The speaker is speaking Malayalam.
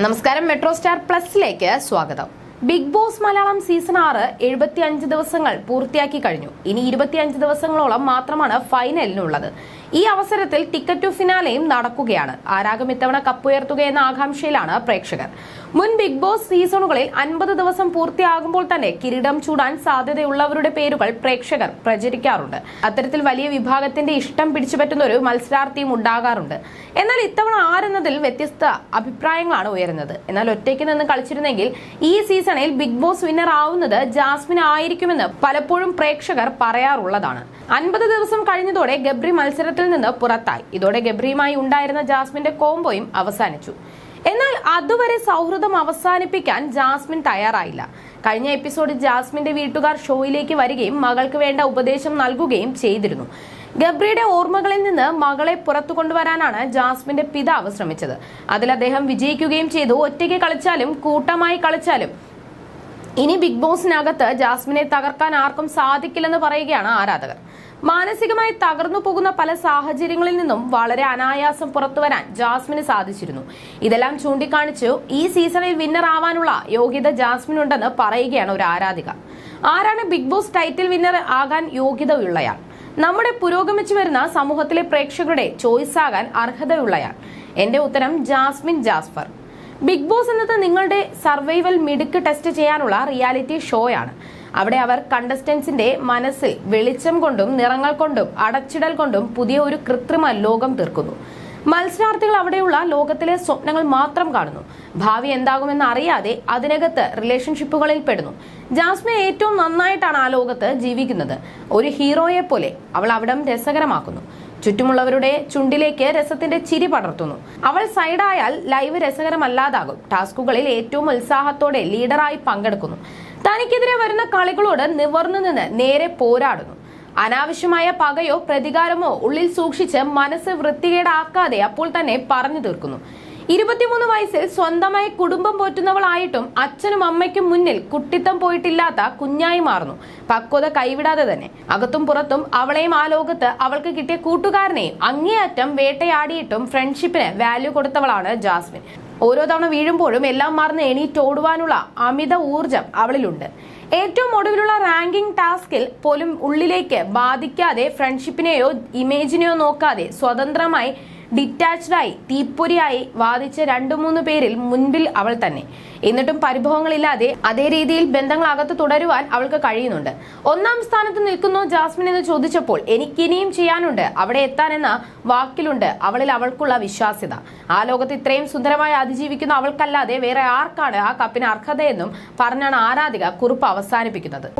നമസ്കാരം മെട്രോ സ്റ്റാർ പ്ലസിലേക്ക് സ്വാഗതം. ബിഗ് ബോസ് മലയാളം സീസൺ ആറ് എഴുപത്തി അഞ്ച് ദിവസങ്ങൾ പൂർത്തിയാക്കി കഴിഞ്ഞു. ഇനി ഇരുപത്തിയഞ്ച് ദിവസങ്ങളോളം മാത്രമാണ് ഫൈനലിനുള്ളത്. ഈ അവസരത്തിൽ ടിക്കറ്റ് ടു ഫിനാലെയും നടക്കുകയാണ്. ആരാകും ഇത്തവണ കപ്പുയർത്തുകയെന്ന ആകാംക്ഷയിലാണ് പ്രേക്ഷകർ. മുൻ ബിഗ് ബോസ് സീസണുകളിൽ അൻപത് ദിവസം പൂർത്തിയാകുമ്പോൾ തന്നെ കിരീടം ചൂടാൻ സാധ്യതയുള്ളവരുടെ പേരുകൾ പ്രേക്ഷകർ പ്രചരിക്കാറുണ്ട്. അത്തരത്തിൽ വലിയ വിഭാഗത്തിന്റെ ഇഷ്ടം പിടിച്ചുപറ്റുന്ന ഒരു മത്സരാർത്ഥിയും ഉണ്ടാകാറുണ്ട്. എന്നാൽ ഇത്തവണ ആരെന്നതിൽ വ്യത്യസ്ത അഭിപ്രായങ്ങളാണ് ഉയരുന്നത്. എന്നാൽ ഒറ്റയ്ക്ക് നിന്ന് കളിച്ചിരുന്നെങ്കിൽ ഈ സീസണിൽ ബിഗ് ബോസ് വിന്നർ ആവുന്നത് ജാസ്മിൻ ആയിരിക്കുമെന്ന് പലപ്പോഴും പ്രേക്ഷകർ പറയാറുള്ളതാണ്. അൻപത് ദിവസം കഴിഞ്ഞതോടെ ഗബ്രി മത്സരത്തിൽ നിന്ന് പുറത്തായി. ഇതോടെ ഗബ്രിയുമായി ഉണ്ടായിരുന്ന ജാസ്മിന്റെ കോംബോയും അവസാനിച്ചു. എന്നാൽ അതുവരെ സൗഹൃദം അവസാനിപ്പിക്കാൻ ജാസ്മിൻ തയ്യാറായില്ല. കഴിഞ്ഞ എപ്പിസോഡിൽ ജാസ്മിന്റെ വീട്ടുകാർ ഷോയിലേക്ക് വരികയും മകൾക്ക് വേണ്ട ഉപദേശം നൽകുകയും ചെയ്തിരുന്നു. ഗബ്രിയുടെ ഓർമ്മകളിൽ നിന്ന് മകളെ പുറത്തു കൊണ്ടുവരാനാണ് ജാസ്മിന്റെ പിതാവ് ശ്രമിച്ചത്. അതിൽ അദ്ദേഹം വിജയിക്കുകയും ചെയ്തു. ഒറ്റയ്ക്ക് കളിച്ചാലും കൂട്ടമായി കളിച്ചാലും ഇനി ബിഗ് ബോസിനകത്ത് ജാസ്മിനെ തകർക്കാൻ ആർക്കും സാധിക്കില്ലെന്ന് പറയുകയാണ് ആരാധകർ. മാനസികമായി തകർന്നു പോകുന്ന പല സാഹചര്യങ്ങളിൽ നിന്നും വളരെ അനായാസം പുറത്തുവരാൻ ജാസ്മിന് സാധിച്ചിരുന്നു. ഇതെല്ലാം ചൂണ്ടിക്കാണിച്ചു ഈ സീസണിൽ വിന്നർ ആവാനുള്ള യോഗ്യത ജാസ്മിൻ ഉണ്ടെന്ന് പറയുകയാണ് ഒരു ആരാധിക. ആരാണ് ബിഗ് ബോസ് ടൈറ്റിൽ വിന്നർ ആകാൻ യോഗ്യതയുള്ളയാൾ? നമ്മുടെ പുരോഗമിച്ചു വരുന്ന സമൂഹത്തിലെ പ്രേക്ഷകരുടെ ചോയ്സ് ആകാൻ അർഹതയുള്ളയാൾ. എന്റെ ഉത്തരം ജാസ്മിൻ ജാസ്ഫർ. ബിഗ് ബോസ് എന്നത് നിങ്ങളുടെ സർവൈവൽ മിടുക്ക് ടെസ്റ്റ് ചെയ്യാനുള്ള റിയാലിറ്റി ഷോയാണ് അവിടെ അവർ കണ്ടസ്റ്റൻസിന്റെ മനസ്സിൽ വെളിച്ചം കൊണ്ടും നിറങ്ങൾ കൊണ്ടും അടച്ചിടൽ കൊണ്ടും പുതിയ ഒരു കൃത്രിമ ലോകം തീർക്കുന്നു. മത്സരാർത്ഥികൾ അവിടെയുള്ള ലോകത്തിലെ സ്വപ്നങ്ങൾ മാത്രം കാണുന്നു. ഭാവി എന്താകുമെന്ന് അറിയാതെ അതിനകത്ത് റിലേഷൻഷിപ്പുകളിൽ പെടുന്നു. ജാസ്മിൻ ഏറ്റവും നന്നായിട്ടാണ് ആ ലോകത്ത് ജീവിക്കുന്നത്. ഒരു ഹീറോയെ പോലെ അവൾ അവിടം രസകരമാക്കുന്നു. ചുറ്റുമുള്ളവരുടെ ചുണ്ടിലേക്ക് രസത്തിന്റെ ചിരി പടർത്തുന്നു. അവൾ സൈഡായാൽ ലൈവ് രസകരമല്ലാതാകും. ടാസ്കുകളിൽ ഏറ്റവും ഉത്സാഹത്തോടെ ലീഡറായി പങ്കെടുക്കുന്നു. തനിക്കെതിരെ വരുന്ന കളികളോട് നിവർന്നു നിന്ന് നേരെ പോരാടുന്നു. അനാവശ്യമായ പകയോ പ്രതികാരമോ ഉള്ളിൽ സൂക്ഷിച്ച് മനസ്സ് വൃത്തികേടാക്കാതെ അപ്പോൾ തന്നെ പറഞ്ഞു തീർക്കുന്നു. ഇരുപത്തിമൂന്ന് വയസ്സിൽ സ്വന്തമായി കുടുംബം പോറ്റുന്നവളായിട്ടും അച്ഛനും അമ്മയ്ക്കും മുന്നിൽ കുട്ടിത്തം പോയിട്ടില്ലാത്ത കുഞ്ഞായി മാറുന്നു. പക്വത കൈവിടാതെ തന്നെ. അകത്തും പുറത്തും അവളെയും ആ ലോകത്ത് അവൾക്ക് കിട്ടിയ കൂട്ടുകാരനെയും അങ്ങേയറ്റം വേട്ടയാടിയിട്ടും ഫ്രണ്ട്ഷിപ്പിന് വാല്യൂ കൊടുത്തവളാണ് ജാസ്മിൻ. ഓരോ തവണ വീഴുമ്പോഴും എല്ലാം മറന്ന് എണീറ്റോടുവാനുള്ള അമിത ഊർജം അവളിലുണ്ട്. ഏറ്റവും ഒടുവിലുള്ള റാങ്കിംഗ് ടാസ്കിൽ പോലും ഉള്ളിലേക്ക് ബാധിക്കാതെ ഫ്രണ്ട്ഷിപ്പിനെയോ ഇമേജിനെയോ നോക്കാതെ സ്വതന്ത്രമായി ഡിറ്റാച്ച്ഡായി തീപ്പൊരിയായി വാദിച്ച രണ്ടു മൂന്ന് പേരിൽ മുൻപിൽ അവൾ തന്നെ. എന്നിട്ടും പരിഭവങ്ങളില്ലാതെ അതേ രീതിയിൽ ബന്ധങ്ങൾ അകത്ത് തുടരുവാൻ അവൾക്ക് കഴിയുന്നുണ്ട്. ഒന്നാം സ്ഥാനത്ത് നിൽക്കുന്നു ജാസ്മിൻ എന്ന് ചോദിച്ചപ്പോൾ എനിക്കിനിയും ചെയ്യാനുണ്ട്. അവിടെ എത്താനെന്ന വാക്കിലുണ്ട് അവളിൽ അവൾക്കുള്ള വിശ്വാസ്യത. ആ ലോകത്ത് ഇത്രയും സുന്ദരമായി അതിജീവിക്കുന്ന അവൾക്കല്ലാതെ വേറെ ആർക്കാണ് ആ കപ്പിന് അർഹതയെന്നും പറഞ്ഞാണ് ആരാധിക കുറിപ്പ് അവസാനിപ്പിക്കുന്നത്.